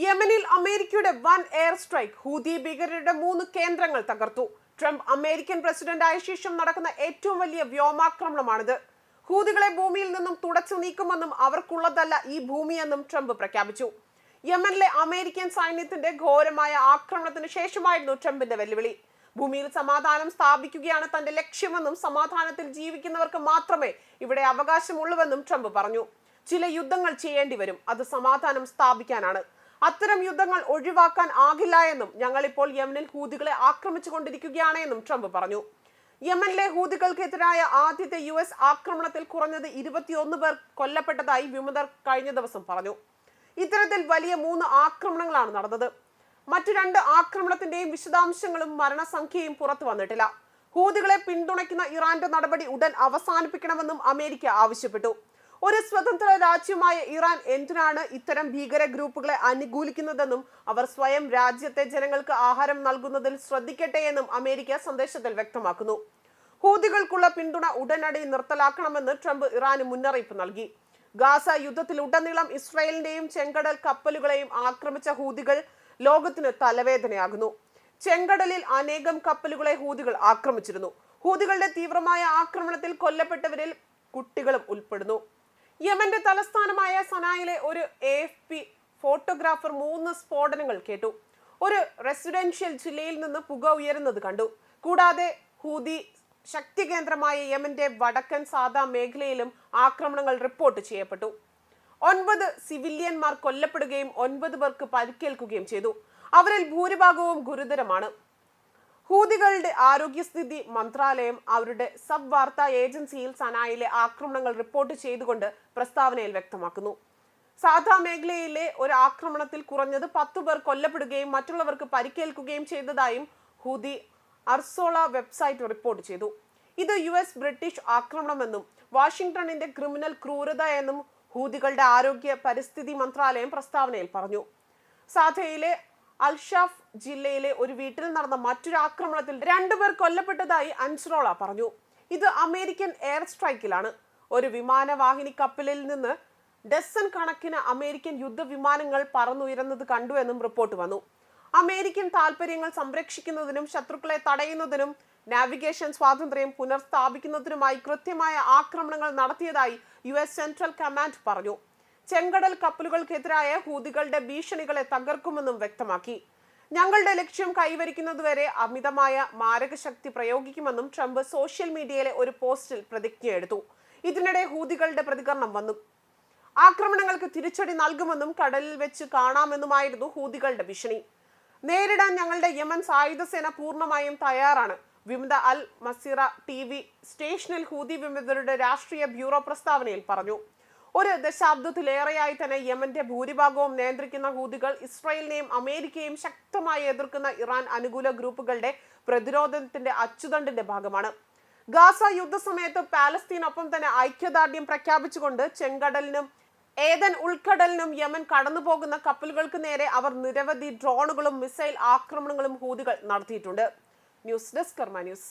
യമനിൽ അമേരിക്കയുടെ one air strike Houthi ഭീകരരുടെ മൂന്ന് കേന്ദ്രങ്ങൾ തകർത്തു. ട്രംപ് അമേരിക്കൻ പ്രസിഡന്റ് ആയ ശേഷം നടക്കുന്ന ഏറ്റവും വലിയ വ്യോമാക്രമണമാണിത്. ഹൂതികളെ ഭൂമിയിൽ നിന്നും തുടച്ചു നീക്കുമെന്നും അവർക്കുള്ളതല്ല ഈ ഭൂമിയെന്നും ട്രംപ് പ്രഖ്യാപിച്ചു. യമനിലെ അമേരിക്കൻ സൈന്യത്തിന്റെ ഘോരമായ ആക്രമണത്തിന് ശേഷമായിരുന്നു ട്രംപിന്റെ വെല്ലുവിളി. ഭൂമിയിൽ സമാധാനം സ്ഥാപിക്കുകയാണ് തന്റെ ലക്ഷ്യമെന്നും സമാധാനത്തിൽ ജീവിക്കുന്നവർക്ക് മാത്രമേ ഇവിടെ അവകാശമുള്ളൂവെന്നും ട്രംപ് പറഞ്ഞു. ചില യുദ്ധങ്ങൾ ചെയ്യേണ്ടി വരും അത് സമാധാനം സ്ഥാപിക്കാനാണ്. അത്തരം യുദ്ധങ്ങൾ ഒഴിവാക്കാൻ ആകില്ല എന്നും ഞങ്ങളിപ്പോൾ യമനിൽ ഹൂതികളെ ആക്രമിച്ചുകൊണ്ടിരിക്കുകയാണ് എന്നും ട്രംപ് പറഞ്ഞു. യമനിലെ ഹൂതികൾക്കെതിരായ ആദ്യത്തെ യു എസ് ആക്രമണത്തിൽ കുറഞ്ഞത് ഇരുപത്തിയൊന്ന് പേർ കൊല്ലപ്പെട്ടതായി വിമതർ കഴിഞ്ഞ ദിവസം പറഞ്ഞു. ഇത്തരത്തിൽ വലിയ മൂന്ന് ആക്രമണങ്ങളാണ് നടന്നത്. മറ്റു രണ്ട് ആക്രമണത്തിന്റെയും വിശദാംശങ്ങളും മരണസംഖ്യയും പുറത്തു വന്നിട്ടില്ല. ഹൂതികളെ പിന്തുണയ്ക്കുന്ന ഇറാന്റെ നടപടി ഉടൻ അവസാനിപ്പിക്കണമെന്നും അമേരിക്ക ആവശ്യപ്പെട്ടു. ഒരു സ്വതന്ത്ര രാജ്യമായ ഇറാൻ എന്തിനാണ് ഇത്തരം ഭീകര ഗ്രൂപ്പുകളെ അനുകൂലിക്കുന്നതെന്നും അവർ സ്വയം രാജ്യത്തെ ജനങ്ങൾക്ക് ആഹാരം നൽകുന്നതിൽ ശ്രദ്ധിക്കട്ടെ എന്നും അമേരിക്ക സന്ദേശത്തിൽ വ്യക്തമാക്കുന്നു. ഹൂതികൾക്കുള്ള പിന്തുണ ഉടനടി നിർത്തലാക്കണമെന്ന് ട്രംപ് ഇറാന് മുന്നറിയിപ്പ് നൽകി. ഗാസ യുദ്ധത്തിൽ ഉടനീളം ഇസ്രായേലിന്റെയും ചെങ്കടൽ കപ്പലുകളെയും ആക്രമിച്ച ഹൂതികൾ ലോകത്തിന് തലവേദനയാകുന്നു. ചെങ്കടലിൽ അനേകം കപ്പലുകളെ ഹൂതികൾ ആക്രമിച്ചിരുന്നു. ഹൂതികളുടെ തീവ്രമായ ആക്രമണത്തിൽ കൊല്ലപ്പെട്ടവരിൽ കുട്ടികളും ഉൾപ്പെടുന്നു. യമന്റെ തലസ്ഥാനമായ സനായിലെ ഒരു എ എഫ് പി ഫോട്ടോഗ്രാഫർ മൂന്ന് സ്ഫോടനങ്ങൾ കേട്ടു. ഒരു റെസിഡൻഷ്യൽ ജില്ലയിൽ നിന്ന് പുക ഉയരുന്നത് കണ്ടു. കൂടാതെ ഹൂതി ശക്തി കേന്ദ്രമായ യമന്റെ വടക്കൻ സാദാ മേഖലയിലും ആക്രമണങ്ങൾ റിപ്പോർട്ട് ചെയ്യപ്പെട്ടു. ഒൻപത് സിവിലിയന്മാർ കൊല്ലപ്പെടുകയും ഒൻപത് പേർക്ക് പരിക്കേൽക്കുകയും ചെയ്തു. അവരിൽ ഭൂരിഭാഗവും ഗുരുതരമാണ്. ഹൂതികളുടെ ആരോഗ്യസ്ഥിതി മന്ത്രാലയം അവരുടെ സബ് വാർത്താ ഏജൻസിയിൽ സനായിലെ ആക്രമണങ്ങൾ റിപ്പോർട്ട് ചെയ്തുകൊണ്ട് പ്രസ്താവനയിൽ വ്യക്തമാക്കുന്നു. സാധാ മേഖലയിലെ ഒരു ആക്രമണത്തിൽ കുറഞ്ഞത് പത്തു പേർ കൊല്ലപ്പെടുകയും മറ്റുള്ളവർക്ക് പരിക്കേൽക്കുകയും ചെയ്തതായും ഹൂതി അർസോള വെബ്സൈറ്റ് റിപ്പോർട്ട് ചെയ്തു. ഇത് യു എസ് ബ്രിട്ടീഷ് ആക്രമണമെന്നും വാഷിംഗ്ടണിന്റെ ക്രിമിനൽ ക്രൂരത എന്നും ഹൂതികളുടെ ആരോഗ്യ പരിസ്ഥിതി മന്ത്രാലയം പ്രസ്താവനയിൽ പറഞ്ഞു. സാധയിലെ അൽഷാഫ് ജില്ലയിലെ ഒരു വീട്ടിൽ നടന്ന മറ്റൊരു ആക്രമണത്തിൽ രണ്ടുപേർ കൊല്ലപ്പെട്ടതായി അൻസ്രോള പറഞ്ഞു. ഇത് അമേരിക്കൻ എയർ സ്ട്രൈക്കിലാണ്. ഒരു വിമാനവാഹിനി കപ്പലിൽ നിന്ന് ഡസൻ കണക്കിന് അമേരിക്കൻ യുദ്ധവിമാനങ്ങൾ പറന്നുയരുന്നത് കണ്ടു എന്നും റിപ്പോർട്ട് വന്നു. അമേരിക്കൻ താൽപര്യങ്ങൾ സംരക്ഷിക്കുന്നതിനും ശത്രുക്കളെ തടയുന്നതിനും നാവിഗേഷൻ സ്വാതന്ത്ര്യം പുനഃസ്ഥാപിക്കുന്നതിനുമായി കൃത്യമായ ആക്രമണങ്ങൾ നടത്തിയതായി യു എസ് സെൻട്രൽ കമാൻഡ് പറഞ്ഞു. ചെങ്കടൽ കപ്പലുകൾക്കെതിരായ ഹൂതികളുടെ ഭീഷണികളെ തകർക്കുമെന്നും വ്യക്തമാക്കി. ഞങ്ങളുടെ ലക്ഷ്യം കൈവരിക്കുന്നതുവരെ അമിതമായ മാരകശക്തി പ്രയോഗിക്കുമെന്നും ട്രംപ് സോഷ്യൽ മീഡിയയിലെ ഒരു പോസ്റ്റിൽ പ്രതിജ്ഞയെടുത്തു ഇതിനിടെ ഹൂതികളുടെ പ്രതികരണം വന്നു. ആക്രമണങ്ങൾക്ക് തിരിച്ചടി നൽകുമെന്നും കടലിൽ വെച്ച് കാണാമെന്നുമായിരുന്നു ഹൂതികളുടെ ഭീഷണി. നേരിടാൻ ഞങ്ങളുടെ യമൻ സായുധസേന പൂർണമായും തയ്യാറാണ്. വിമത അൽ മസീറ ടി വി സ്റ്റേഷനിൽ ഹൂതി വിമതരുടെ രാഷ്ട്രീയ ബ്യൂറോ പ്രസ്താവനയിൽ പറഞ്ഞു. ഒരു ദശാബ്ദത്തിലേറെയായി തന്നെ യമന്റെ ഭൂരിഭാഗവും നിയന്ത്രിക്കുന്ന ഹൂതികൾ ഇസ്രായേലിനെയും അമേരിക്കയെയും ശക്തമായി എതിർക്കുന്ന ഇറാൻ അനുകൂല ഗ്രൂപ്പുകളുടെ പ്രതിരോധത്തിന്റെ അച്ചുതണ്ടിന്റെ ഭാഗമാണ്. ഗാസ യുദ്ധസമയത്ത് പാലസ്തീനൊപ്പം തന്നെ ഐക്യദാർഢ്യം പ്രഖ്യാപിച്ചുകൊണ്ട് ചെങ്കടലിനും ഏതൻ ഉൾക്കടലിനും യമൻ കടന്നുപോകുന്ന കപ്പലുകൾക്ക് നേരെ അവർ നിരവധി ഡ്രോണുകളും മിസൈൽ ആക്രമണങ്ങളും ഹൂതികൾ നടത്തിയിട്ടുണ്ട്. News desk Karma news.